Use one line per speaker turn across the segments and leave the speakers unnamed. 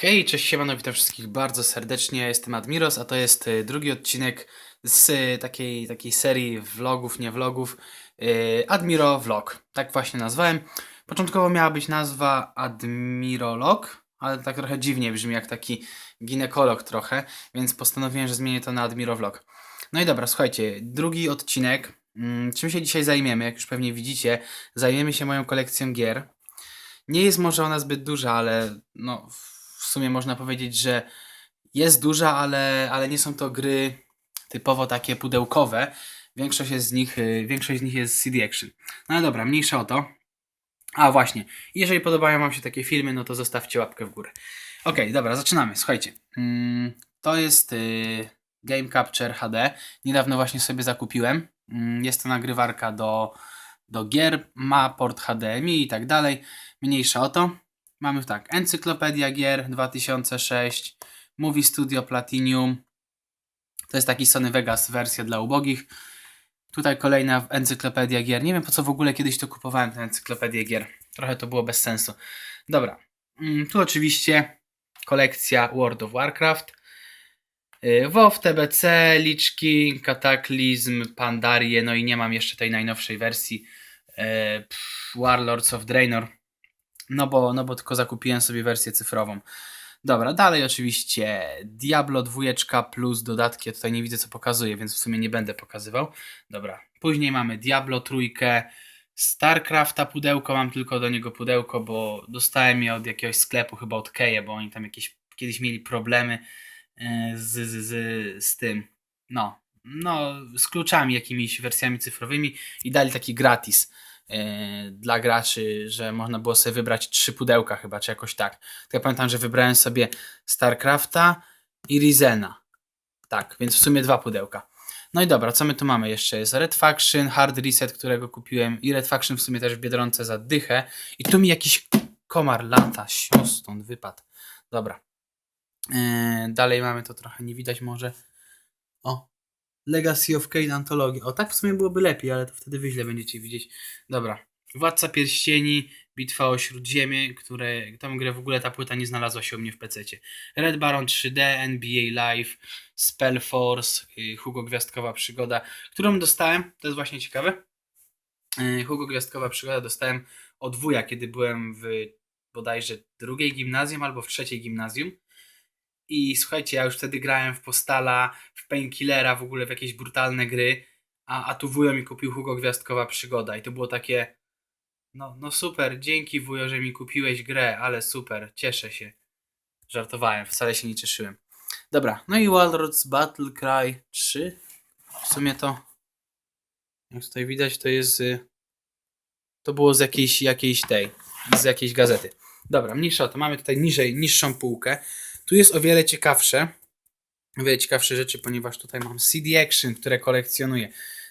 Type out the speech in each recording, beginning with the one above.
Hej, cześć, siemano, witam wszystkich bardzo serdecznie, jestem Admiros, a to jest y, drugi odcinek z y, takiej, takiej serii vlogów, nie vlogów, y, Admiro Vlog, tak właśnie nazwałem. Początkowo miała być nazwa Admirolog, ale tak trochę dziwnie brzmi, jak taki ginekolog trochę, więc postanowiłem, że zmienię to na Admiro Vlog. No i dobra, słuchajcie, drugi odcinek, Mm, czym się dzisiaj zajmiemy, jak już pewnie widzicie, zajmiemy się moją kolekcją gier. Nie jest może ona zbyt duża, ale no, w sumie można powiedzieć, że jest duża, ale, ale nie są to gry typowo takie pudełkowe. Większość jest z nich, y, większość z nich jest CD Action. No ale dobra, mniejsza o to. A właśnie, jeżeli podobają Wam się takie filmy, no to zostawcie łapkę w górę. Okej, dobra, zaczynamy. Słuchajcie, mm, to jest y, Game Capture HD. Niedawno właśnie sobie zakupiłem. Mm, Jest to nagrywarka do, do gier, ma port HDMI i tak dalej. Mniejsza o to. Mamy tak, Encyklopedia Gier 2006, Movie Studio Platinum. To jest taki Sony Vegas wersja dla ubogich. Tutaj kolejna Encyklopedia Gier. Nie wiem po co w ogóle kiedyś to kupowałem, tę Encyklopedię Gier. Trochę to było bez sensu. Dobra, Mm, tu oczywiście kolekcja World of Warcraft. Y, WoW, TBC, Lich King, Kataklizm, Pandarie, no i nie mam jeszcze tej najnowszej wersji pff, Warlords of Draenor. No bo, no bo tylko zakupiłem sobie wersję cyfrową. Dobra, dalej oczywiście Diablo 2 plus dodatki. Ja tutaj nie widzę co pokazuje, więc w sumie nie będę pokazywał. Dobra, później mamy Diablo trójkę, StarCrafta pudełko, mam tylko do niego pudełko, bo dostałem je od jakiegoś sklepu, chyba od Keje, bo oni tam jakieś kiedyś mieli problemy e, z, z, z, z tym, no, no, z kluczami jakimiś wersjami cyfrowymi i dali taki gratis dla graczy, że można było sobie wybrać trzy pudełka chyba, czy jakoś tak. To ja pamiętam, że wybrałem sobie StarCrafta i Rizena. Tak, więc w sumie dwa pudełka. No i dobra, co my tu mamy jeszcze? Jest Red Faction, Hard Reset, którego kupiłem i Red Faction w sumie też w Biedronce za dychę. I tu mi jakiś komar lata, sią stąd wypadł. Dobra. Yy, dalej mamy to trochę, nie widać może. O, Legacy of Kane Antologia. O, tak w sumie byłoby lepiej, ale to wtedy wy źle będziecie widzieć. Dobra. Władca Pierścieni, Bitwa o Śródziemie, które, tą grę w ogóle ta płyta nie znalazła się u mnie w pececie. Red Baron 3D, NBA Live, Spellforce, y, Hugo Gwiazdkowa Przygoda, którą dostałem, to jest właśnie ciekawe. Y, Hugo Gwiazdkowa Przygoda dostałem od wuja, kiedy byłem w bodajże drugiej gimnazjum albo w trzeciej gimnazjum. I słuchajcie, ja już wtedy grałem w Postala, w Painkillera, w ogóle w jakieś brutalne gry, a, a tu wujo mi kupił Hugo Gwiazdkowa Przygoda i to było takie no, no super, dzięki wujo, że mi kupiłeś grę, ale super, cieszę się. Żartowałem, wcale się nie cieszyłem. Dobra, no i Walrus Battle Cry 3. W sumie to, jak tutaj widać, to jest. To było z jakiejś, jakiejś tej, z jakiejś gazety. Dobra, mniejsza to. Mamy tutaj niżej, niższą półkę. Tu jest o wiele ciekawsze. O wiele ciekawsze rzeczy, ponieważ tutaj mam CD Action, które kolekcjonuję.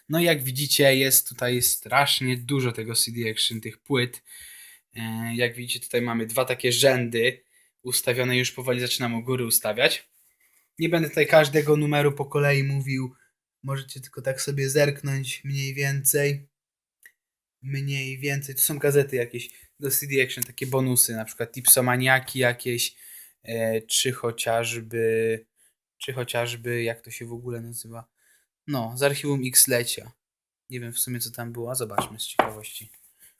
No i jak widzicie, jest tutaj strasznie dużo tego CD Action, tych płyt. E, Jak widzicie, tutaj mamy dwa takie rzędy ustawione, już powoli zaczynam u góry ustawiać. Nie będę tutaj każdego numeru po kolei mówił. Możecie tylko tak sobie zerknąć mniej więcej. Mniej więcej. Tu są gazety jakieś do CD Action, takie bonusy, na przykład Tipsomaniaki jakieś, czy chociażby, czy chociażby, jak to się w ogóle nazywa? No, z archiwum X-lecia. Nie wiem w sumie co tam było, zobaczmy z ciekawości,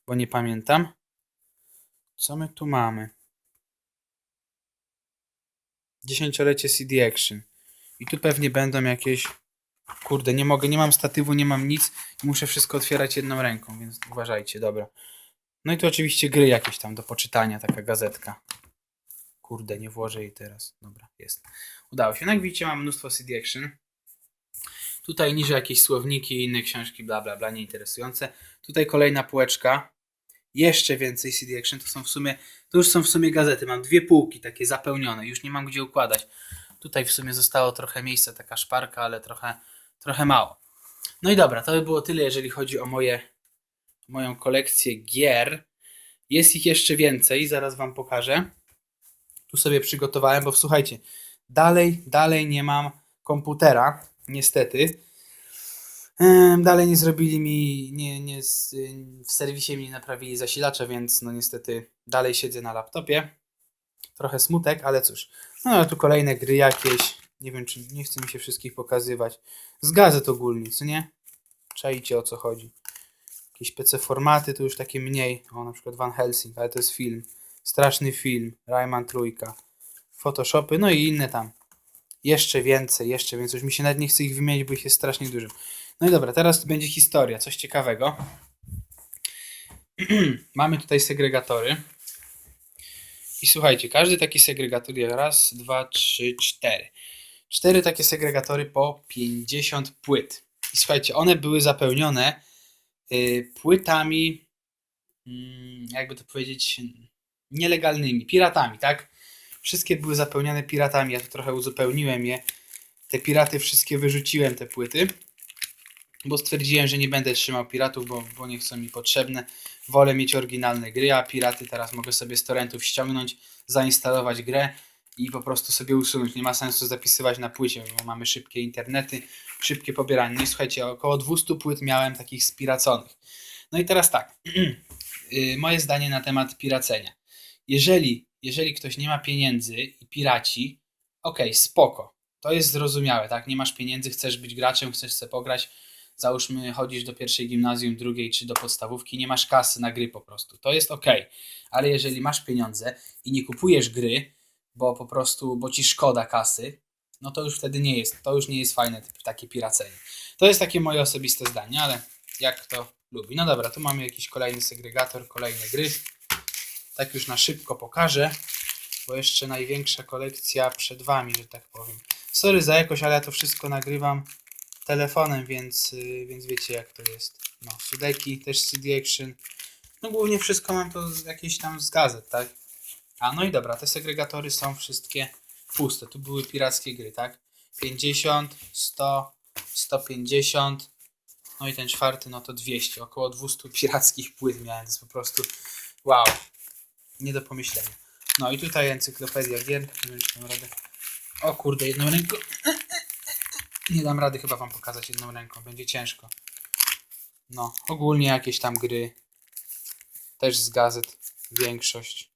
bo nie pamiętam. Co my tu mamy? Dziesięciolecie CD Action. I tu pewnie będą jakieś. Kurde, nie mogę, nie mam statywu, nie mam nic. Muszę wszystko otwierać jedną ręką, więc uważajcie, dobra. No i tu oczywiście gry jakieś tam do poczytania, taka gazetka. Kurde, nie włożę jej teraz. Dobra, jest. Udało się. No jak widzicie, mam mnóstwo CD Action. Tutaj niżej jakieś słowniki, inne książki, bla bla bla, nieinteresujące. Tutaj kolejna półeczka. Jeszcze więcej CD Action. To są w sumie, to już są w sumie gazety. Mam dwie półki takie zapełnione. Już nie mam gdzie układać. Tutaj w sumie zostało trochę miejsca, taka szparka, ale trochę, trochę mało. No i dobra, to by było tyle, jeżeli chodzi o moje, moją kolekcję gier. Jest ich jeszcze więcej, zaraz wam pokażę. Tu sobie przygotowałem, bo słuchajcie, dalej, dalej nie mam komputera, niestety. Dalej nie zrobili mi, nie, nie, w serwisie mi nie naprawili zasilacza, więc no niestety dalej siedzę na laptopie. Trochę smutek, ale cóż. No ale tu kolejne gry jakieś. Nie wiem, czy nie chce mi się wszystkich pokazywać. Z gazet ogólnie, co nie? Czajcie o co chodzi. Jakieś PC formaty to już takie mniej. O, na przykład Van Helsing, ale to jest film. Straszny film. Rayman Trójka. Photoshopy, no i inne tam. Jeszcze więcej, jeszcze więcej. Już mi się nawet nie chce ich wymienić, bo ich jest strasznie dużo. No i dobra, teraz będzie historia, coś ciekawego. Mamy tutaj segregatory. I słuchajcie, każdy taki segregator jest raz, dwa, trzy, cztery. Cztery takie segregatory po 50 płyt. I słuchajcie, one były zapełnione y, płytami, mm, jakby to powiedzieć, nielegalnymi, piratami, tak? Wszystkie były zapełnione piratami. Ja tu trochę uzupełniłem je. Te piraty wszystkie wyrzuciłem, te płyty bo stwierdziłem, że nie będę trzymał piratów, bo, bo nie są mi potrzebne. Wolę mieć oryginalne gry, a piraty teraz mogę sobie z torrentów ściągnąć, zainstalować grę i po prostu sobie usunąć. Nie ma sensu zapisywać na płycie, bo mamy szybkie internety, szybkie pobieranie. No słuchajcie, około 200 płyt miałem takich spiraconych. No i teraz tak, yy, moje zdanie na temat piracenia. Jeżeli, jeżeli ktoś nie ma pieniędzy i piraci, okej, okay, spoko. To jest zrozumiałe, tak? Nie masz pieniędzy, chcesz być graczem, chcesz sobie pograć, załóżmy chodzisz do pierwszej gimnazjum, drugiej czy do podstawówki, nie masz kasy na gry po prostu. To jest ok, ale jeżeli masz pieniądze i nie kupujesz gry, bo po prostu, bo ci szkoda kasy, no to już wtedy nie jest, to już nie jest fajne takie piracenie. To jest takie moje osobiste zdanie, ale jak kto lubi. No dobra, tu mamy jakiś kolejny segregator, kolejne gry. Tak już na szybko pokażę, bo jeszcze największa kolekcja przed Wami, że tak powiem. Sorry za jakość, ale ja to wszystko nagrywam telefonem, więc, y, więc wiecie jak to jest. No, Sudeki, też CD Action. No głównie wszystko mam to z jakieś tam z gazet, tak? A no i dobra, te segregatory są wszystkie puste. Tu były pirackie gry, tak? 50, 100, 150. No i ten czwarty, no to 200. Około 200 pirackich płyt miałem. To jest po prostu wow. Nie do pomyślenia. No i tutaj encyklopedia gier. Nie wiem, czy radę. O kurde, jedną ręką. Nie dam rady chyba wam pokazać jedną ręką, będzie ciężko. No, ogólnie jakieś tam gry. Też z gazet większość.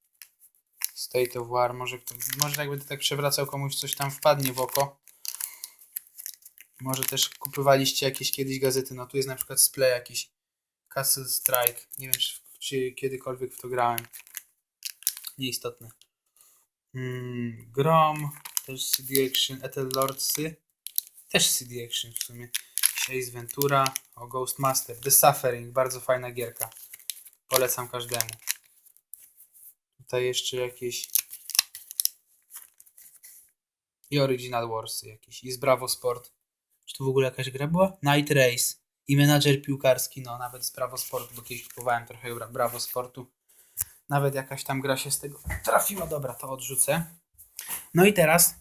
State of War, może, może jak będę tak przewracał komuś coś tam wpadnie w oko. Może też kupowaliście jakieś kiedyś gazety, no tu jest na przykład splay jakiś Castle Strike. Nie wiem czy, czy kiedykolwiek w to grałem. Nieistotne. Mm, Grom, też CD Action, Ethel Lordsy. Też CD Action w sumie. Ace Ventura, o Ghostmaster, The Suffering, bardzo fajna gierka. Polecam każdemu. Tutaj jeszcze jakieś i Original Warsy jakieś i z Bravo Sport. Czy tu w ogóle jakaś gra była? Night Race i menadżer piłkarski, no nawet z Bravo Sport, bo kiedyś kupowałem trochę Bravo Sportu. Nawet jakaś tam gra się z tego trafiła. Dobra, to odrzucę. No i teraz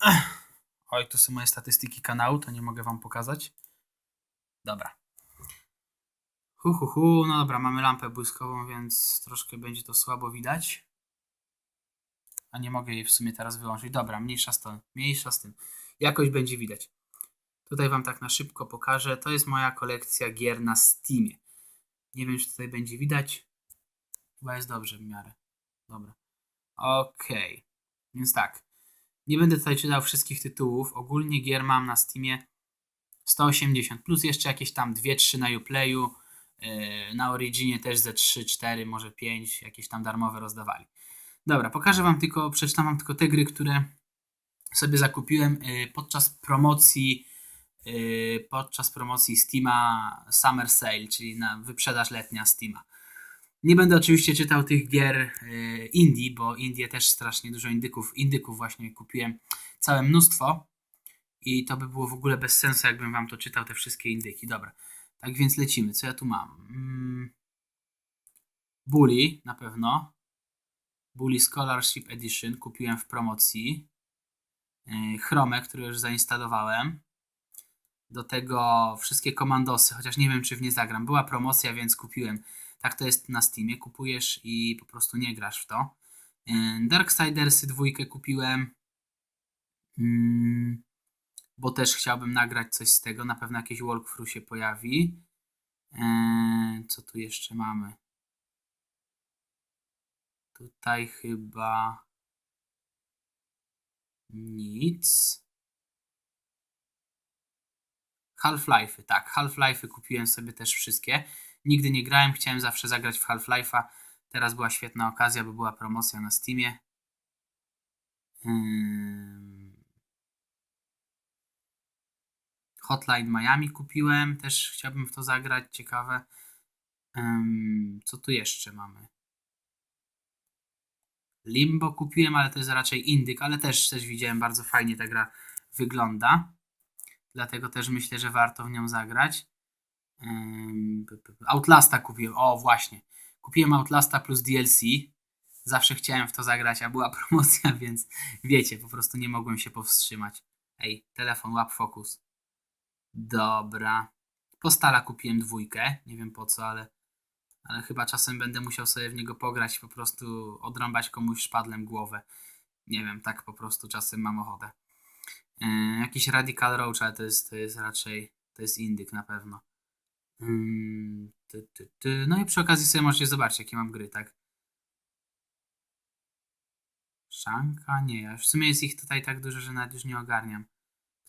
ach, Oj, tu są moje statystyki kanału, to nie mogę wam pokazać. Dobra. Hu, hu, hu. No dobra, mamy lampę błyskową, więc troszkę będzie to słabo widać. A nie mogę jej w sumie teraz wyłączyć. Dobra, mniejsza z, to, mniejsza z tym. Jakoś będzie widać. Tutaj wam tak na szybko pokażę. To jest moja kolekcja gier na Steamie. Nie wiem, czy tutaj będzie widać. Chyba jest dobrze w miarę. Dobra. Okej. Okay. Więc tak. Nie będę tutaj czytał wszystkich tytułów. Ogólnie gier mam na Steamie 180, plus jeszcze jakieś tam 2-3 na Uplayu. Yy, na Originie też ze 3, 4, może 5, jakieś tam darmowe rozdawali. Dobra, pokażę Wam tylko, przeczytam Wam tylko te gry, które sobie zakupiłem yy, podczas promocji yy, podczas promocji Steama Summer Sale, czyli na wyprzedaż letnia Steama. Nie będę oczywiście czytał tych gier e, indie, bo Indie też strasznie dużo indyków, indyków właśnie kupiłem całe mnóstwo i to by było w ogóle bez sensu, jakbym wam to czytał, te wszystkie indyki. Dobra, tak więc lecimy. Co ja tu mam? Mm. Bully na pewno. Bully Scholarship Edition kupiłem w promocji. E, Chrome, który już zainstalowałem. Do tego wszystkie komandosy, chociaż nie wiem, czy w nie zagram. Była promocja, więc kupiłem tak to jest na Steamie. Kupujesz i po prostu nie grasz w to. Darksidersy dwójkę kupiłem, mm, bo też chciałbym nagrać coś z tego. Na pewno jakieś walkthrough się pojawi. Co tu jeszcze mamy? Tutaj chyba Nic. Half-Life'y, tak. Half-Life'y kupiłem sobie też wszystkie. Nigdy nie grałem, chciałem zawsze zagrać w Half-Life'a. Teraz była świetna okazja, bo była promocja na Steamie. Hotline Miami kupiłem, też chciałbym w to zagrać, ciekawe. Co tu jeszcze mamy? Limbo kupiłem, ale to jest raczej indyk, ale też, też widziałem, bardzo fajnie ta gra wygląda. Dlatego też myślę, że warto w nią zagrać. Outlasta kupiłem, o właśnie. Kupiłem Outlasta plus DLC. Zawsze chciałem w to zagrać, a była promocja, więc wiecie, po prostu nie mogłem się powstrzymać. Ej, telefon, łap fokus. Dobra. Postala kupiłem dwójkę, nie wiem po co, ale, ale chyba czasem będę musiał sobie w niego pograć, po prostu odrąbać komuś szpadlem głowę. Nie wiem, tak po prostu czasem mam ochotę. Yy, jakiś Radical Roach, ale to jest, to jest raczej, to jest indyk na pewno. Ty, ty, ty. No i przy okazji sobie możecie zobaczyć, jakie mam gry, tak? Szanka? Nie, ja w sumie jest ich tutaj tak dużo, że nawet już nie ogarniam,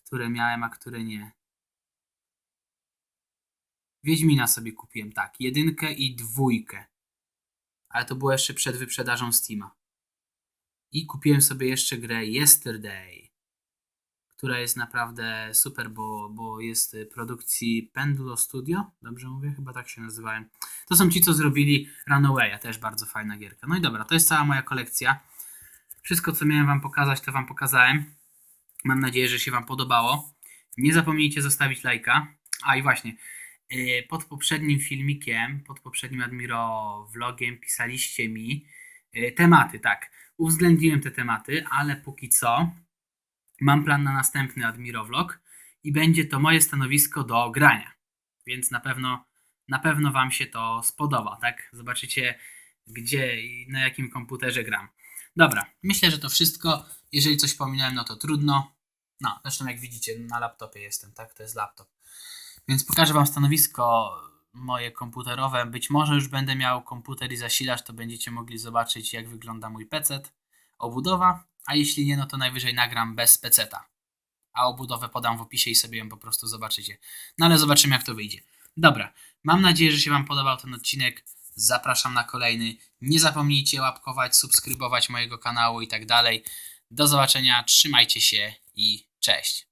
które miałem, a które nie. Wiedźmina sobie kupiłem, tak, jedynkę i dwójkę. Ale to było jeszcze przed wyprzedażą Steama. I kupiłem sobie jeszcze grę Yesterday, która jest naprawdę super, bo, bo jest y, produkcji Pendulo Studio. Dobrze mówię? Chyba tak się nazywałem. To są ci, co zrobili Runawaya, też bardzo fajna gierka. No i dobra, to jest cała moja kolekcja. Wszystko, co miałem Wam pokazać, to Wam pokazałem. Mam nadzieję, że się Wam podobało. Nie zapomnijcie zostawić lajka. A i właśnie, yy, pod poprzednim filmikiem, pod poprzednim Admiro vlogiem pisaliście mi yy, tematy, tak. Uwzględniłem te tematy, ale póki co mam plan na następny Admiro vlog i będzie to moje stanowisko do grania. Więc na pewno, na pewno Wam się to spodoba, tak? Zobaczycie, gdzie i na jakim komputerze gram. Dobra, myślę, że to wszystko. Jeżeli coś pominąłem, no to trudno. No, zresztą jak widzicie, na laptopie jestem, tak? To jest laptop. Więc pokażę Wam stanowisko moje komputerowe. Być może już będę miał komputer i zasilacz, to będziecie mogli zobaczyć, jak wygląda mój PC, obudowa. A jeśli nie, no to najwyżej nagram bez PC-ta. A obudowę podam w opisie i sobie ją po prostu zobaczycie. No ale zobaczymy, jak to wyjdzie. Dobra, mam nadzieję, że się Wam podobał ten odcinek. Zapraszam na kolejny. Nie zapomnijcie łapkować, subskrybować mojego kanału i tak dalej. Do zobaczenia, trzymajcie się i cześć.